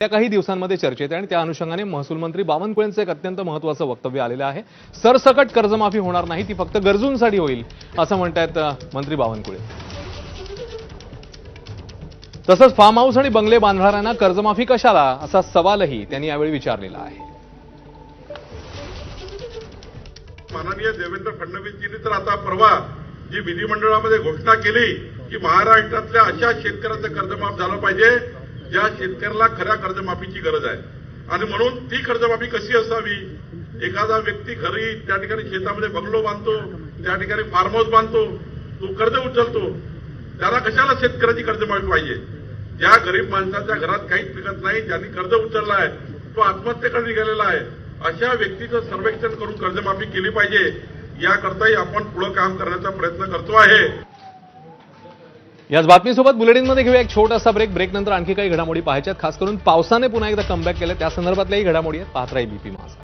त्या काही दिवसांमध्ये चर्चेत आणि त्या अनुषंगाने महसूल मंत्री बावनकुळेंचं एक अत्यंत महत्वाचं वक्तव्य आलेलं आहे. सरसकट कर्जमाफी होणार नाही ती फक्त गरजूंसाठी होईल असं म्हणतायत मंत्री बावनकुळे तसंच फार्म हाऊस आणि बंगले बांधणाऱ्यांना कर्जमाफी कशाला असा सवालही त्यांनी यावेळी विचारलेला आहे. माननीय देवेंद्र फडणवीसजींनी तर आता परवा जी विधिमंडळामध्ये घोषणा केली की महाराष्ट्रातल्या अशा शेतकऱ्यांचं कर्जमाफ झालं पाहिजे ज्या शेतकऱ्याला खऱ्या कर्जमाफीची गरज आहे. आणि म्हणून ती कर्जमाफी कशी असावी? एखादा व्यक्ती घरी त्या ठिकाणी शेतामध्ये बंगलो बांधतो त्या ठिकाणी फार्म हाऊस बांधतो तो कर्ज उचलतो. त्याला कशाला शेतकऱ्याची कर्जमाफी पाहिजे? ज्या गरीब माणसाच्या घरात काहीच पिकत नाही ज्यांनी कर्ज उचललं आहे तो आत्महत्येकडे निघालेला आहे. अशा व्यक्तीचं सर्वेक्षण करून कर्जमाफी केली पाहिजे. याकरताही आपण पुढे काम करण्याचा प्रयत्न करतो आहे. याच बातमीसोबत बुलेटिनमध्ये घेऊया एक छोटासा ब्रेक ब्रेक नंतर आणखी काही घडामोडी पाहायच्यात. खास करून पावसाने पुन्हा एकदा कमबॅक केलं. त्या संदर्भातल्याही घडामोडी आहेत. पाहत राही बीपी माझा